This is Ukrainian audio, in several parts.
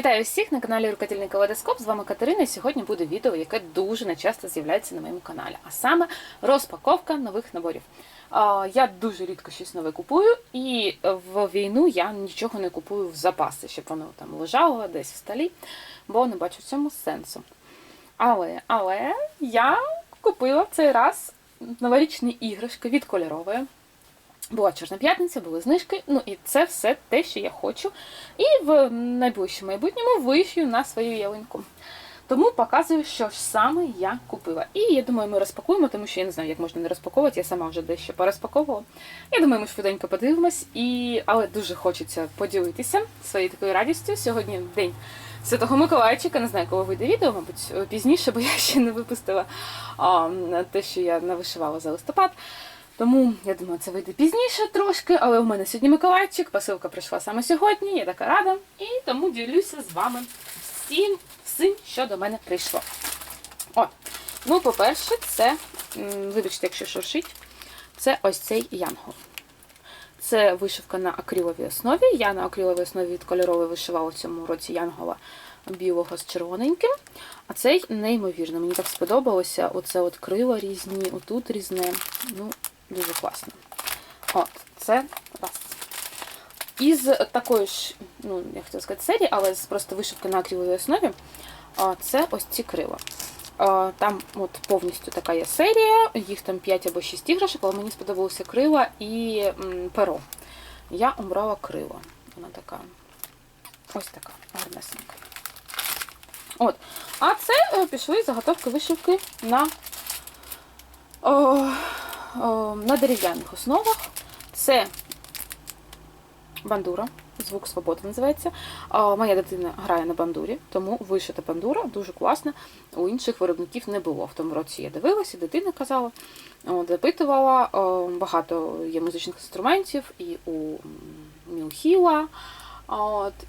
Вітаю всіх на каналі Рукодільний Калейдоскоп. З вами Катерина. І сьогодні буде відео, яке дуже нечасто з'являється на моєму каналі, а саме розпаковка нових наборів. Я дуже рідко щось нове купую, і в війну я нічого не купую в запаси, щоб воно там лежало десь в столі, бо не бачу в цьому сенсу. Але, але я купила в цей раз новорічні іграшки від кольорової. Була Чорна п'ятниця, були знижки, ну і це все те, що я хочу. І в найближчому майбутньому вишью на свою ялинку. Тому показую, що ж саме я купила. І я думаю, ми розпакуємо, тому що я не знаю, як можна не розпаковувати, я сама вже дещо порозпаковувала. Я думаю, ми швиденько подивимось, і... але дуже хочеться поділитися своєю такою радістю. Сьогодні день Святого Миколайчика. Не знаю, коли вийде відео, мабуть, пізніше, бо я ще не випустила а, те, що я навишивала за листопад. Тому я думаю, це вийде пізніше трошки, але у мене сьогодні Миколайчик, посилка прийшла саме сьогодні, я така рада. І тому ділюся з вами всім, всім, що до мене прийшло. От, ну, по-перше, це, вибачте, якщо шуршить, це ось цей янгол. Це вишивка на акриловій основі. Я на акриловій основі від кольорової вишивала в цьому році янгола білого з червоненьким. А цей неймовірно. Мені так сподобалося. Оце от крила різні, отут різне. Ну, дуже класно. От, це раз. Із такої ж, ну, я хотіла сказати, серії, але з просто вишивки на акриловій основі, це ось ці крила. Там от повністю така є серія, їх там 5 або 6 іграшок, але мені сподобалося крила і перо. Я обрала крила. Вона така ось така гарнесенька. От. А це е, пішли заготовки вишивки на, на дерев'яних основах. Це бандура, звук свободи називається. Моя дитина грає на бандурі, тому вишита бандура дуже класна. У інших виробників не було. В тому році я дивилася, дитина казала, запитувала. Багато є музичних інструментів і у Мілхіла,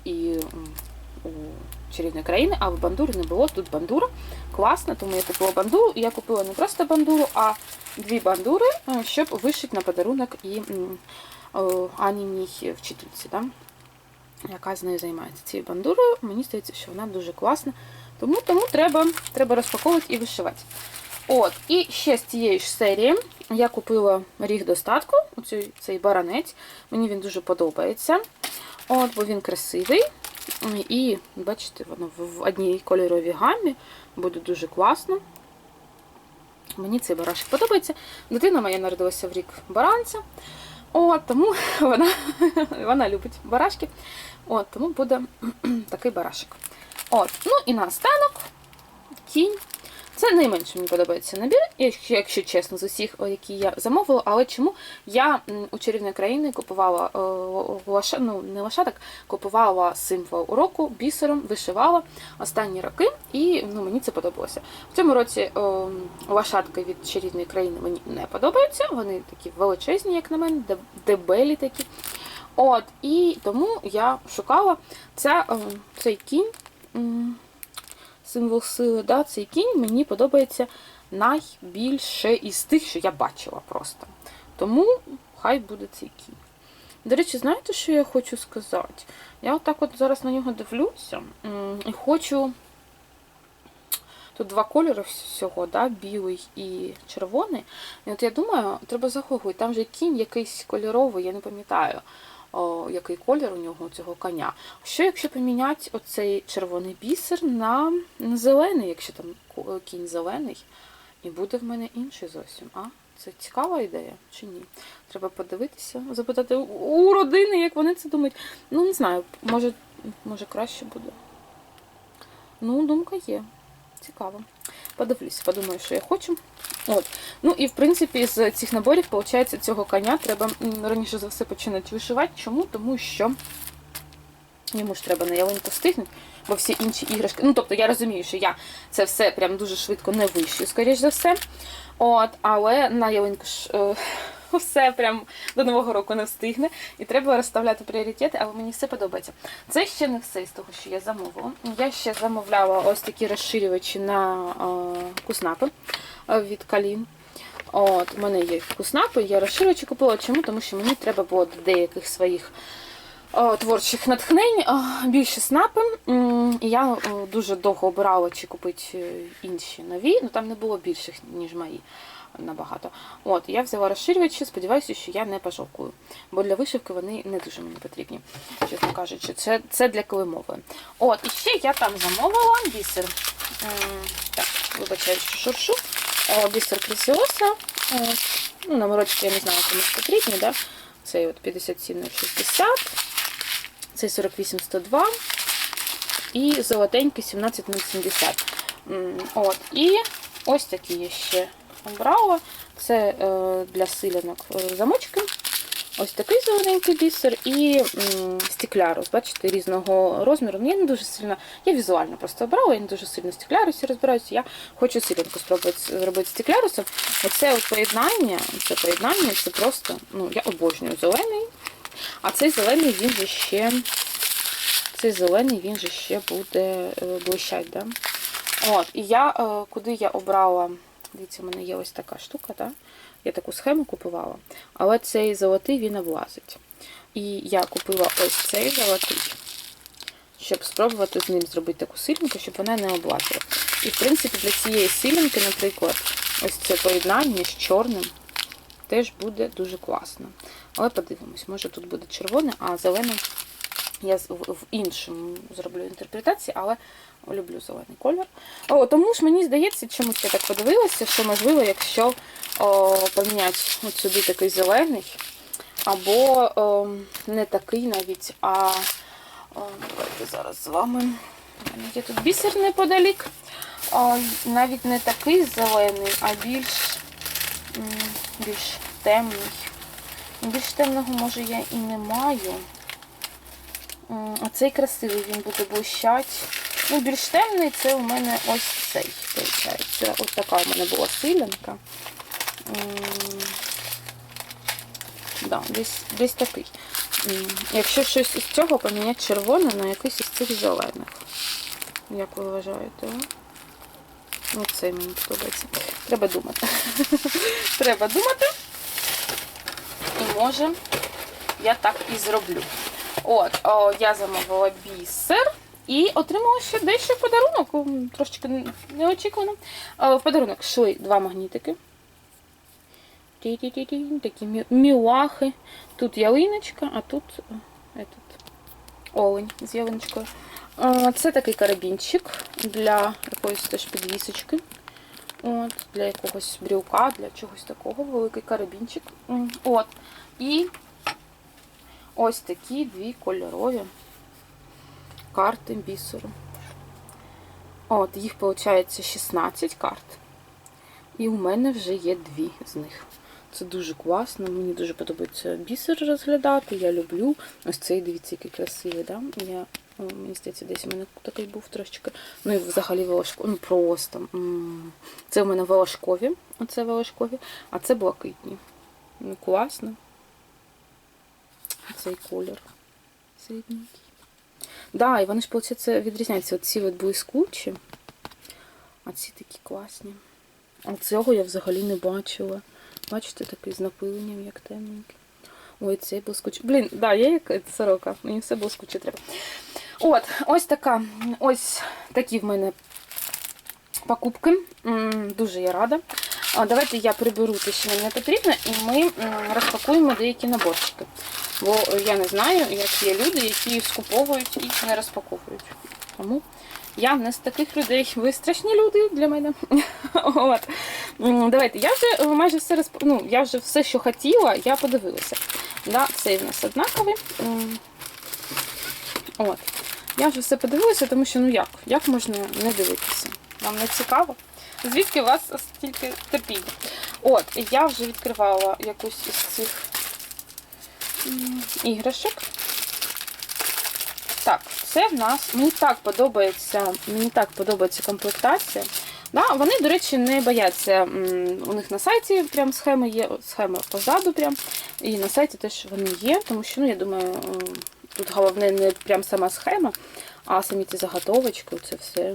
і у чарівної країни, а в бандурі не було. Тут бандура класна, тому я купила бандуру. Я купила не просто бандуру, а дві бандури, е, щоб вишити на подарунок і Аніній вчительці, да? яка з нею займається цією бандурою. Мені здається, що вона дуже класна. Тому тому треба треба розпаковувати і вишивати. От, І ще з цієї ж серії я купила ріг достатку, оцей, цей баранець. Мені він дуже подобається. От, Бо він красивий. І, бачите, воно в одній кольоровій гамі буде дуже класно. Мені цей барашик подобається. Дитина моя народилася в рік баранця. От, тому вона вона любить барашки. От, Тому буде такий барашик. От, Ну і наостанок кінь. Це найменше мені подобається набір, якщо, чесно, з усіх, які я замовила. Але чому я у чарівної країни купувала лоша, ну не лошадок, купувала символ уроку бісером, вишивала останні роки, і ну, мені це подобалося. В цьому році е, лошадки від чарівної країни мені не подобаються. Вони такі величезні, як на мене, дебелі такі. От, І тому я шукала ця, цей кінь символ сили, да, цей кінь мені подобається найбільше із тих, що я бачила просто. Тому хай буде цей кінь. До речі, знаєте, що я хочу сказати? Я отак от зараз на нього дивлюся і хочу. Тут два кольори всього, да, білий і червоний. І от я думаю, треба загуглити, там же кінь якийсь кольоровий, я не пам'ятаю о, який колір у нього цього коня. Що якщо поміняти оцей червоний бісер на зелений, якщо там кінь зелений, і буде в мене інший зовсім. А? Це цікава ідея чи ні? Треба подивитися, запитати у родини, як вони це думають. Ну, не знаю, може, може краще буде. Ну, думка є. Цікаво. Подивлюся, подумаю, що я хочу. От. Ну і в принципі з цих наборів, виходить, цього коня треба раніше за все починати вишивати. Чому? Тому що йому ж треба на ялинку встигнути, бо всі інші іграшки. Ну, тобто я розумію, що я це все прям дуже швидко не вишию, скоріш за все. От, Але на ялинку ж. Е все прям до Нового року не встигне. І треба розставляти пріоритети, але мені все подобається. Це ще не все з того, що я замовила. Я ще замовляла ось такі розширювачі на е, куснапи від Калін. От, У мене є куснапи, я розширювачі купила. Чому? Тому що мені треба було до деяких своїх е, творчих натхнень, е, більше снапи. Я е, дуже довго обирала, чи купити е, інші нові, ну там не було більших, ніж мої. Набагато. От, я взяла розширювачі, сподіваюся, що я не пожовкую. Бо для вишивки вони не дуже мені потрібні, чесно кажучи. Це, це для килимової. От, і ще я там замовила бісер. Так, вибачаю, що шуршу. Бісер Кресіоса. Ось. Ну, номерочки, я не знаю, комусь потрібні, да? Цей от 57,60, цей 48,102 і золотенький 17,070. М, От. І ось такі я ще обрала. Це е, для силянок е, замочки. Ось такий зелененький бісер і стеклярус, бачите, різного розміру. Ну, я не дуже сильно, я візуально просто обрала, я не дуже сильно в стеклярусі розбираюся. Я хочу силянку спробувати зробити стеклярусом. Оце от поєднання, це поєднання, це просто, ну, я обожнюю зелений. А цей зелений він же ще, цей зелений він же ще буде е, блищать, да? От, і я, куди я обрала, дивіться, у мене є ось така штука, да? я таку схему купувала, але цей золотий він облазить. І я купила ось цей золотий, щоб спробувати з ним зробити таку силінку, щоб вона не облазила. І, в принципі, для цієї силінки, наприклад, ось це поєднання з чорним теж буде дуже класно. Але подивимось, може тут буде червоне, а зелене я в іншому зроблю інтерпретації, але люблю зелений колір. О, тому ж мені здається, чомусь я так подивилася, що можливо, якщо о, поміняти от сюди такий зелений, або о, не такий навіть, а о, давайте зараз з вами. Є тут бісер неподалік. О, навіть не такий зелений, а більш, більш темний. Більш темного, може, я і не маю. М, А цей красивий він буде блищать. Ну, більш темний це у мене ось цей, виходить. Ось така у мене була силянка. Да, десь, десь такий. Якщо щось із цього поміняти червоне на якийсь із цих зелених. Як ви вважаєте? Ну, цей мені подобається. Треба думати. Треба думати. І може я так і зроблю. От, о, я замовила бісер і отримала ще дещо в подарунок. Трошечки неочікувано. О, В подарунок йшли два магнітики. Ті-ті-ті-ті, Такі мі- мілахи. Тут ялиночка, а тут е, этот, олень з ялиночкою. Е, Це такий карабінчик для якоїсь теж підвісочки. От, для якогось брілка, для чогось такого, великий карабінчик. От. І ось такі дві кольорові карти бісеру. От, їх виходить 16 карт. І у мене вже є дві з них. Це дуже класно, мені дуже подобається бісер розглядати. Я люблю. Ось цей, дивіться, який красивий, да? Я, мені здається, десь у мене такий був трошечки. Ну і взагалі волошкові. Ну просто. Це у мене волошкові, оце волошкові, а це блакитні. Ну, класно. Цей колір. Середненький. Да, і вони ж, виходить, відрізняються. Оці от блискучі, а ці такі класні. А цього я взагалі не бачила. Бачите, такий з напиленням, як темненький. Ой, цей блискучий. Блін, да, я як сорока, мені все блискуче треба. От, ось така, ось такі в мене покупки. Дуже я рада. Давайте я приберу те, що мені потрібно, і ми розпакуємо деякі наборчики. Бо я не знаю, як є люди, які скуповують і не розпаковують. Тому я не з таких людей. Ви страшні люди для мене. От. Давайте, я вже е, майже все розп... ну, я вже все, що хотіла, я подивилася. Да, цей в нас однаковий. От. Я вже все подивилася, тому що ну як? Як можна не дивитися? Вам не цікаво? Звідки у вас стільки терпіння? От, я вже відкривала якусь із цих іграшок. Так, це в нас. Мені так подобається, мені так подобається комплектація. Да, вони, до речі, не бояться. У них на сайті прям схеми є, схема позаду прям. І на сайті теж вони є, тому що, ну, я думаю, тут головне не прям сама схема, а самі ці заготовочки, це все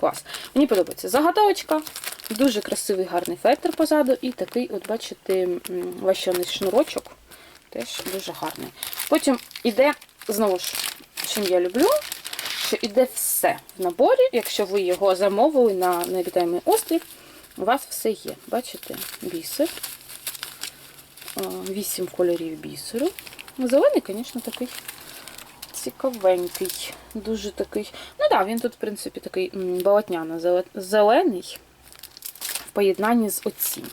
клас. Мені подобається заготовочка, дуже красивий гарний фетр позаду, і такий, от бачите, ващений шнурочок. Теж дуже гарний. Потім іде знову ж, чим я люблю, що іде все в наборі. Якщо ви його замовили на необітаємий острів, у вас все є. Бачите, бісер. Вісім кольорів бісеру. Зелений, звісно, такий цікавенький. Дуже такий. Ну так, да, він тут, в принципі, такий м, болотняно зелений в поєднанні з оцім.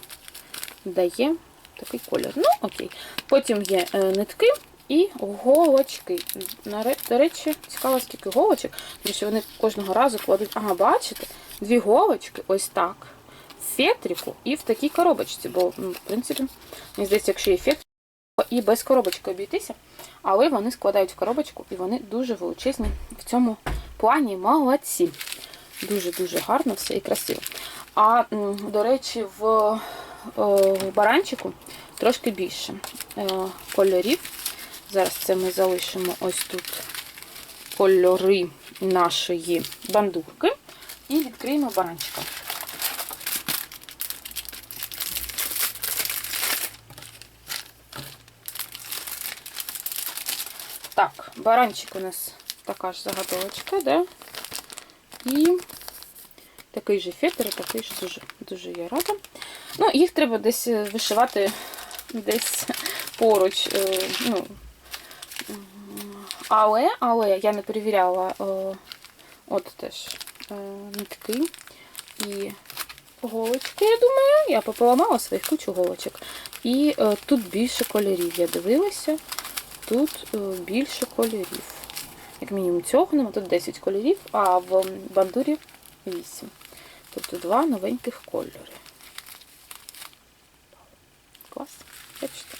Дає такий колір. Ну, окей. Потім є е, нитки і голочки. До речі, цікаво, скільки голочок, тому що вони кожного разу кладуть. Ага, бачите, дві голочки, ось так. В фетрику і в такій коробочці. Бо, ну, в принципі, мені здається, якщо є фетрик, і без коробочки обійтися, але вони складають в коробочку і вони дуже величезні в цьому плані молодці. Дуже-дуже гарно все і красиво. А, до речі, в баранчику трошки більше е, кольорів. Зараз це ми залишимо ось тут кольори нашої бандурки і відкриємо баранчика. Так, баранчик у нас така ж заготовочка, да? І такий же фетр, такий ж дуже, дуже я рада. Ну, їх треба десь е, вишивати десь поруч. е, Ну, але, але я не перевіряла е, от теж нитки і голочки, я думаю. Я пополамала своїх кучу голочок. І тут більше кольорів. Я дивилася. Тут більше кольорів. Як мінімум цього нема, тут 10 кольорів, а в бандурі 8. Тобто два новеньких кольори. Клас. Бачите?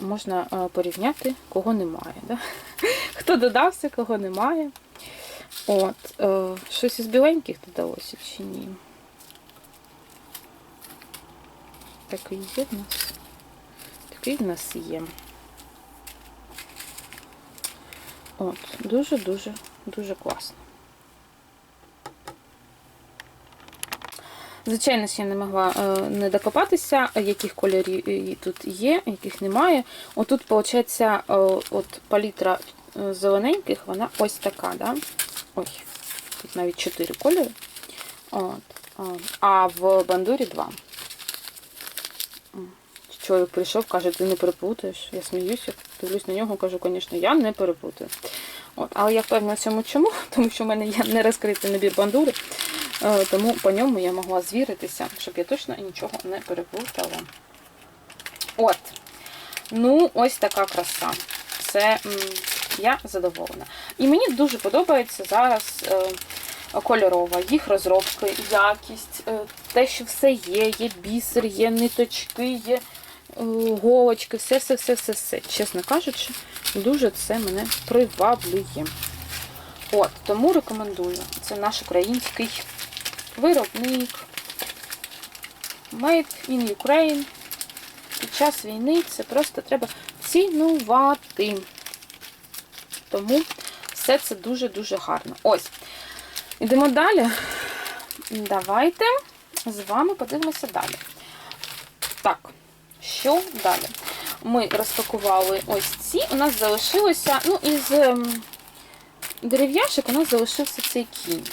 Можна е, порівняти, кого немає. Да? Хто додався, кого немає. От, е, щось із біленьких додалося чи ні? Такий є в нас. Такий в нас є. От, дуже-дуже дуже класно. Звичайно, я не могла е, не докопатися, яких кольорів тут є, яких немає. Отут, виходить, е, от палітра е, зелененьких, вона ось така, да? Ой, тут навіть 4 кольори. От, а, в бандурі 2. Чоловік прийшов, каже, ти не переплутаєш. Я сміюся, дивлюсь на нього, кажу, звісно, я не переплутаю. От, але я впевнена в цьому чому, тому що в мене є не розкритий набір бандури, тому по ньому я могла звіритися, щоб я точно нічого не переплутала. От. Ну, ось така краса. Це я задоволена. І мені дуже подобається зараз е, кольорова, їх розробки, якість, е, те, що все є, є бісер, є ниточки, є е, голочки, все, все, все, все, все. Чесно кажучи, дуже це мене приваблює. От, тому рекомендую. Це наш український виробник. Made in Ukraine. Під час війни це просто треба цінувати. Тому все це дуже-дуже гарно. Ось. Йдемо далі. Давайте з вами подивимося далі. Так, що далі? Ми розпакували ось ці. У нас залишилося, ну, із ем, дерев'яшок у нас залишився цей кінь.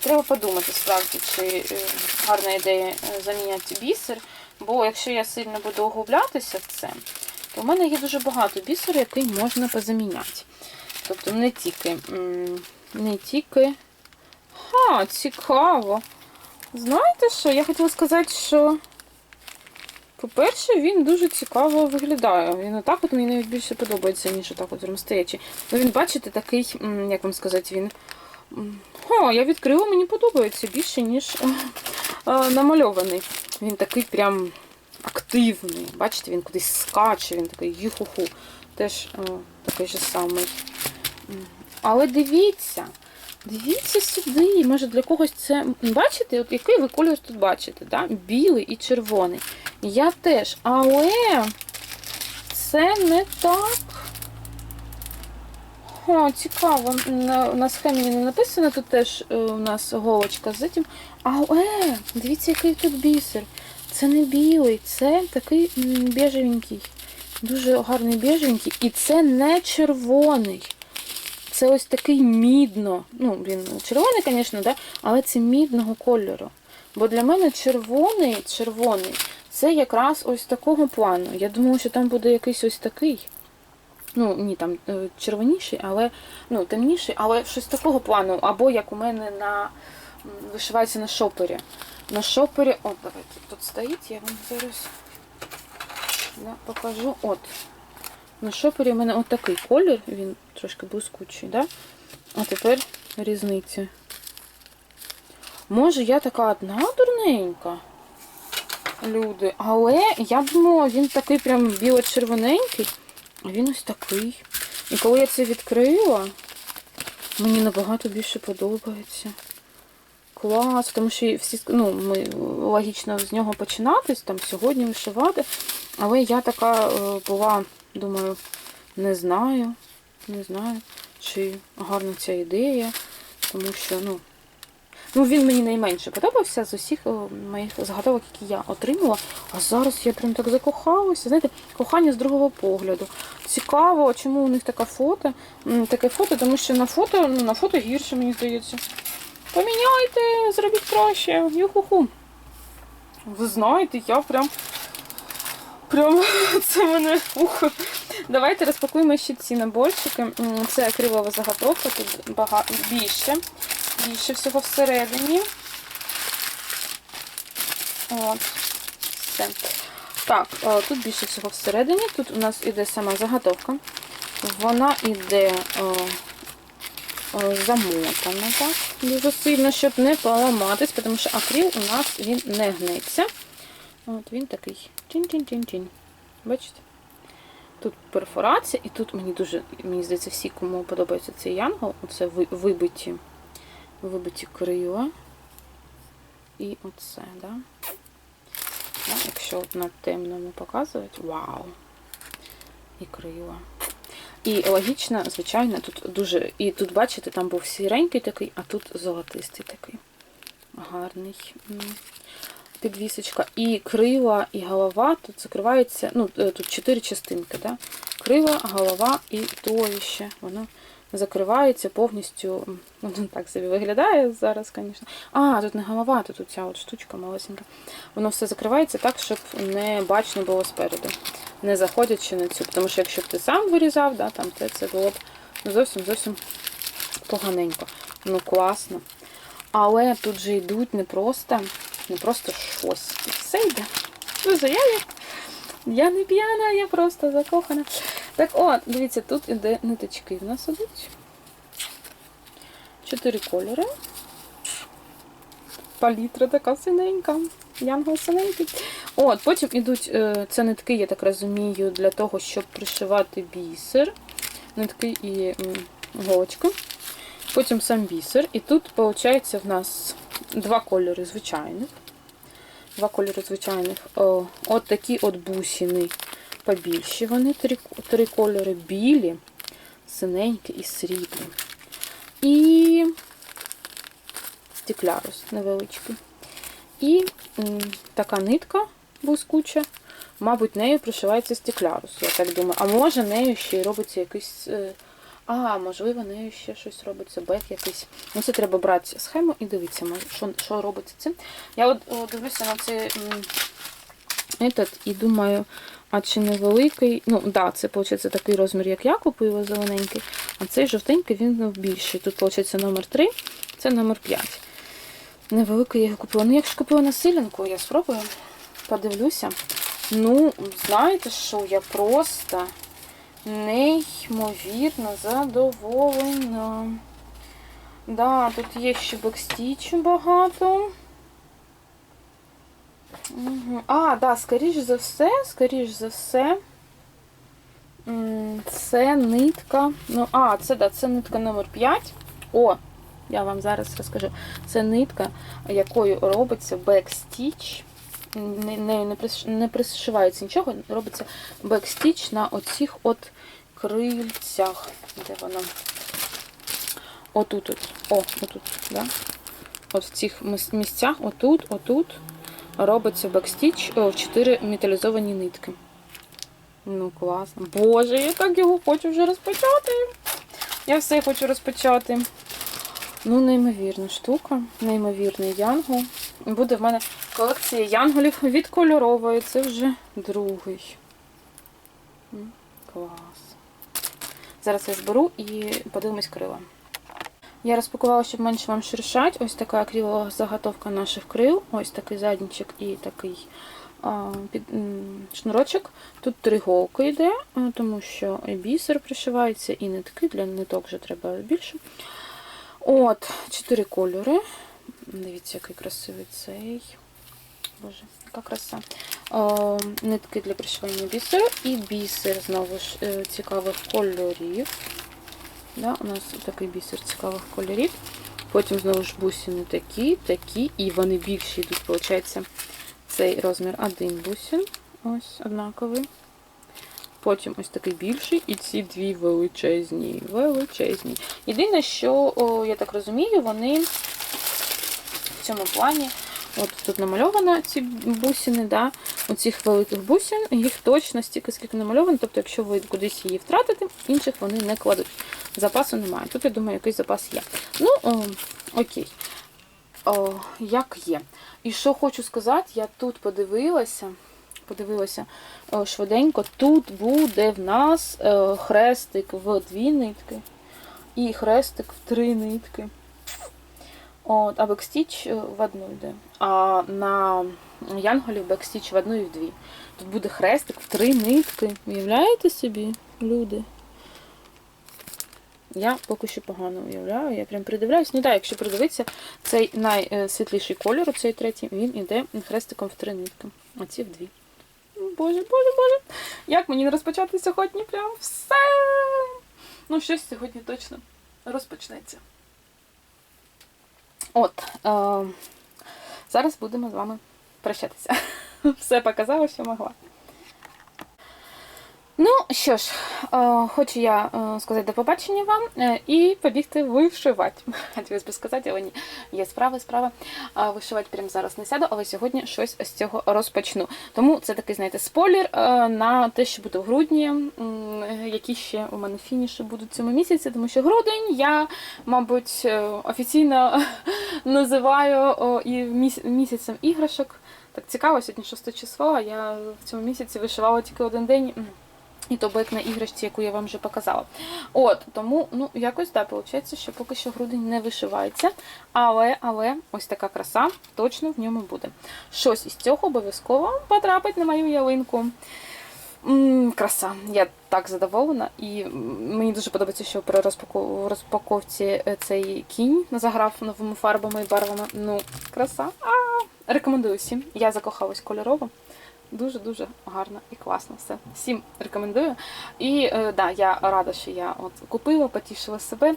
Треба подумати, справді, чи е, гарна ідея е, заміняти бісер. Бо якщо я сильно буду углублятися в це, то в мене є дуже багато бісеру, який можна позаміняти. Тобто не тільки, не тільки. Ха, цікаво. Знаєте що? Я хотіла сказати, що, по-перше, він дуже цікаво виглядає. Він отак от мені навіть більше подобається, ніж отак от прям. Ну він, бачите, такий, як вам сказати, він. О, я відкрила, мені подобається більше, ніж е, е, намальований. Він такий прям активний. Бачите, він кудись скаче, він такий юхуху. Теж е, такий же самий. Але дивіться, дивіться сюди. Може для когось це. Бачите, от який ви кольор тут бачите? Да? Білий і червоний. Я теж. Але це не так. О, цікаво. На, на схемі не написано, тут теж е, у нас голочка з цим. Але, дивіться, який тут бісер. Це не білий, це такий м, бежевенький. Дуже гарний біженький. І це не червоний. Це ось такий мідно. Ну, він червоний, звісно, да? але це мідного кольору. Бо для мене червоний, червоний це якраз ось такого плану. Я думала, що там буде якийсь ось такий. Ну, ні, там е, червоніший, але ну, темніший, але щось такого плану. Або як у мене на вишивається на шопері. На шопері, от, давайте, тут стоїть, я вам зараз да, покажу. От. На шопері у мене от такий колір, він трошки блискучий, да? А тепер різниця. Може, я така одна дурненька? Люди. Але я думала, він такий прям біло-червоненький, він ось такий. І коли я це відкрила, мені набагато більше подобається. Клас, тому що всі ну, ми логічно з нього починатись, там сьогодні вишивати. Але я така е, була, думаю, не знаю, не знаю, чи гарна ця ідея, тому що, ну, ну він мені найменше подобався з усіх е, моїх загадовок, які я отримала. А зараз я прям так закохалася. Знаєте, кохання з другого погляду. Цікаво, чому у них таке фото. Таке фото, тому що на фото, ну, на фото гірше, мені здається. Поміняйте, зробіть краще. Юху-ху. Ви знаєте, я прям. Прям це мене. Ух. Давайте розпакуємо ще ці наборчики. Це акрилова заготовка, тут багато більше. Більше всього всередині. От. Все. Так, е, тут більше всього всередині. Тут у нас іде сама заготовка. Вона іде е, е, замотана так, дуже сильно, щоб не поламатись, тому що акрил у нас він не гнеться. От він такий тінь-тінь-тінь-тінь. Бачите? Тут перфорація, і тут мені дуже, мені здається, всі, кому подобається цей янгол, оце вибиті, вибиті крила. І оце, да? Да, якщо от на темному показувати, вау! І крила. І логічно, звичайно, тут дуже. І тут, бачите, там був сіренький такий, а тут золотистий такий. Гарний підвісочка. І крила, і голова тут закривається. Ну, е, тут чотири частинки, да? Крила, голова і туловище. Воно закривається повністю. Воно так собі виглядає зараз, звісно. А, тут не голова, тут ця от штучка малесенька. Воно все закривається так, щоб не бачно було спереду не заходячи на цю. Тому що якщо б ти сам вирізав, да, там, то це було б ну, зовсім зовсім поганенько. Ну, класно. Але тут же йдуть не просто, не просто щось. Все йде. Дуже я, як- я не п'яна, я просто закохана. Так от, дивіться, тут іде ниточки в нас ідуть. Чотири кольори. Палітра така синенька. Янгол синенький. От, потім ідуть, е, це нитки, я так розумію, для того, щоб пришивати бісер. Нитки і голочки. Потім сам бісер. І тут, виходить, в нас два кольори звичайних. Два кольори звичайних. О, от такі от бусини побільші. Вони три, три кольори білі, синенькі і сріблі. І стеклярус невеличкий. І м, така нитка блискуча. Мабуть, нею пришивається стеклярус, я так думаю. А може нею ще й робиться якийсь. е, А, можливо, нею ще щось робиться, бек якийсь. Ну, це треба брати схему і дивитися, що, що робиться цим. Я от дивлюся на цей м, і думаю, а чи не великий. Ну, так, да, це виходить такий розмір, як я купила, зелененький. А цей жовтенький він більший. Тут, виходить, номер 3, це номер 5. Невеликий я його купила. Ну, якщо купила на силінку, я спробую. Подивлюся. Ну, знаєте що, я просто неймовірно задоволена. Да, тут є ще бекстічу багато. А, да, скоріш за все, скоріш за все. Це нитка. Ну, а, це да, це нитка номер 5. О, я вам зараз розкажу. Це нитка, якою робиться бекстіч. Не, не, не, пришивається нічого, робиться бекстіч на оцих от крильцях. Де воно? Отут. От. О, отут, да? От в цих місцях, отут, отут, робиться бекстіч в 4 металізовані нитки. Ну, класно. Боже, я так його хочу вже розпочати. Я все хочу розпочати. Ну, неймовірна штука, неймовірний янгол. Буде в мене колекція янголів від кольорової. Це вже другий. Клас. Зараз я зберу і подивимось крила. Я розпакувала, щоб менше вам шершать. Ось така акрилова заготовка наших крил. Ось такий заднічок і такий а, під, шнурочок. Тут три голки йде, тому що і бісер пришивається, і нитки. Для ниток вже треба більше. От, чотири кольори. Дивіться, який красивий цей. Боже, яка краса. О, нитки для пришивання бісеру і бісер знову ж е, цікавих кольорів. Да, у нас такий бісер цікавих кольорів. Потім знову ж бусини такі, такі, і вони більші йдуть, виходить, цей розмір один бусин. Ось однаковий. Потім ось такий більший, і ці дві величезні. Величезні. Єдине, що, о, я так розумію, вони в цьому плані. От тут намальовано ці бусини, да, оцих великих бусин, їх точно стільки, скільки намальовано. Тобто, якщо ви кудись її втратите, інших вони не кладуть. Запасу немає. Тут, я думаю, якийсь запас є. Ну, о, окей. О, як є. І що хочу сказати, я тут подивилася. Подивилася о, швиденько. Тут буде в нас е, хрестик в дві нитки і хрестик в три нитки. От, а бекстіч е, в одну йде. А на Янголі бекстіч в одну і в дві. Тут буде хрестик в три нитки. Уявляєте собі, люди? Я поки що погано уявляю, я прям придивляюсь. Ну так, якщо придивитися, цей найсвітліший кольор, цей третій, він іде хрестиком в три нитки. А в дві. Ну, Боже, боже, боже. Як мені не розпочати сьогодні прям все? Ну, щось сьогодні точно розпочнеться. От, е, зараз будемо з вами прощатися. Все показала, що могла. Ну що ж, е, хочу я е, сказати до побачення вам е, і побігти вишивати. Хотілося б сказати, але ні, є справи, справа. Вишивати прямо зараз не сяду, але сьогодні щось з цього розпочну. Тому це такий, знаєте, спойлер на те, що буде в грудні, які ще у мене фініші будуть в цьому місяці, тому що грудень я, мабуть, офіційно називаю і місяцем іграшок. Так цікаво, сьогодні 6 число, а я в цьому місяці вишивала тільки один день. М. І то бик на іграшці, яку я вам вже показала. От, тому, ну, якось так, виходить, що поки що грудень не вишивається. Але, але, ось така краса точно в ньому буде. Щось із цього обов'язково потрапить на мою ялинку. Краса. Я так задоволена. І мені дуже подобається, що при розпаковці е, цей кінь заграв новими фарбами і барвами. Ну, краса. А, рекомендую всім. Я закохалась кольорово. Дуже-дуже гарно і класно все. Всім рекомендую. І е, да, я рада, що я от купила, потішила себе.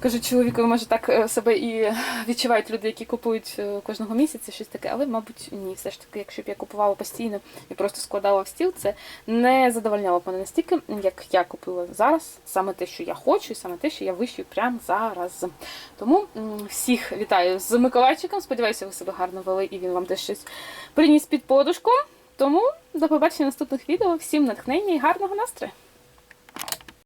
Кажу, чоловікові, може так е, себе і відчувають люди, які купують е, кожного місяця щось таке, але, мабуть, ні. Все ж таки, якщо б я купувала постійно і просто складала в стіл, це не задовольняло б мене настільки, як я купила зараз. Саме те, що я хочу, і саме те, що я вишию прямо зараз. Тому всіх вітаю з Миколайчиком. Сподіваюся, ви себе гарно вели і він вам десь щось приніс під подушку. Тому до побачення наступних відео. Всім натхнення і гарного настрою!